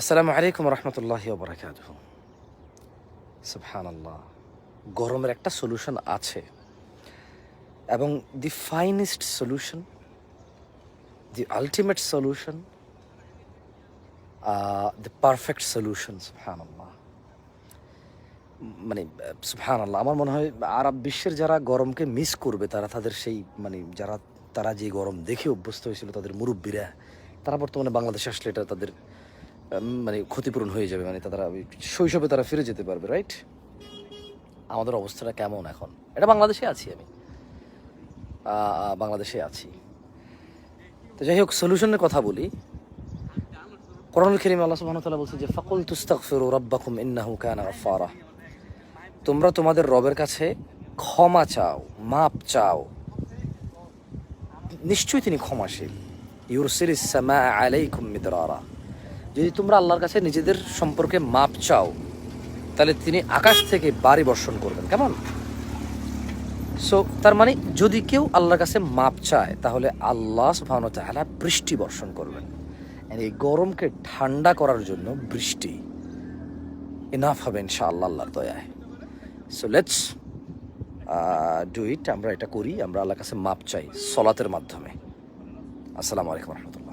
আসসালামু আলাইকুম রহমতুল্লাহ বরাকাত সুবহান আল্লাহ গরমের একটা সলিউশন আছে। এবং the finest solution the ultimate solution the perfect solution সুবহান আল্লাহ মানে সুবহান আল্লাহ আমার মনে হয় আরব বিশ্বের যারা গরমকে মিস করবে, তারা তাদের সেই মানে যারা, তারা যে গরম দেখে অভ্যস্ত হয়েছিল, তাদের মুরব্বীরা, তারা বর্তমানে বাংলাদেশে আসলে এটা তাদের মানে ক্ষতিপূরণ হয়ে যাবে মানে তারা শৈশবে তারা ফিরে যেতে পারবে রাইট আমাদের অবস্থাটা কেমন এখন? এটা বাংলাদেশে আছি আমি। বাংলাদেশে আছি। তো যাই হোক সলিউশনের কথা বলি। কোরআনুল করিম আল্লাহ সুবহানাহু ওয়া তাআলা বলছে যে, ফাকুল তুস্তাগফিরু রাব্বাকুম ইন্নাহু কানা গাফফারা। তোমরা তোমাদের রবের কাছে ক্ষমা চাও, মাপ চাও। নিশ্চয়ই তিনি ক্ষমাশীল। ইউরসিলিস সামা আলাইকুম মিদরারা। যদি তোমরা আল্লাহর কাছে নিজেদের সম্পর্কে মাপ চাও, তাহলে তিনি আকাশ থেকে বাড়ি বর্ষণ করবেন, কেমন? সো তার মানে যদি কেউ আল্লাহর কাছে মাপ চায়, তাহলে আল্লাহ সুবহানাহু ওয়া বৃষ্টি বর্ষণ করবেন। এই গরমকে ঠান্ডা করার জন্য বৃষ্টি ইনাফ হবে ইনশাআল্লাহ আল্লাহর দয়ায়। সো লেটস ডু ইট আমরা এটা করি, আমরা আল্লাহর কাছে মাপ চাই সলাতের মাধ্যমে। আসসালামু আলাইকুম রহমতুল্লাহ।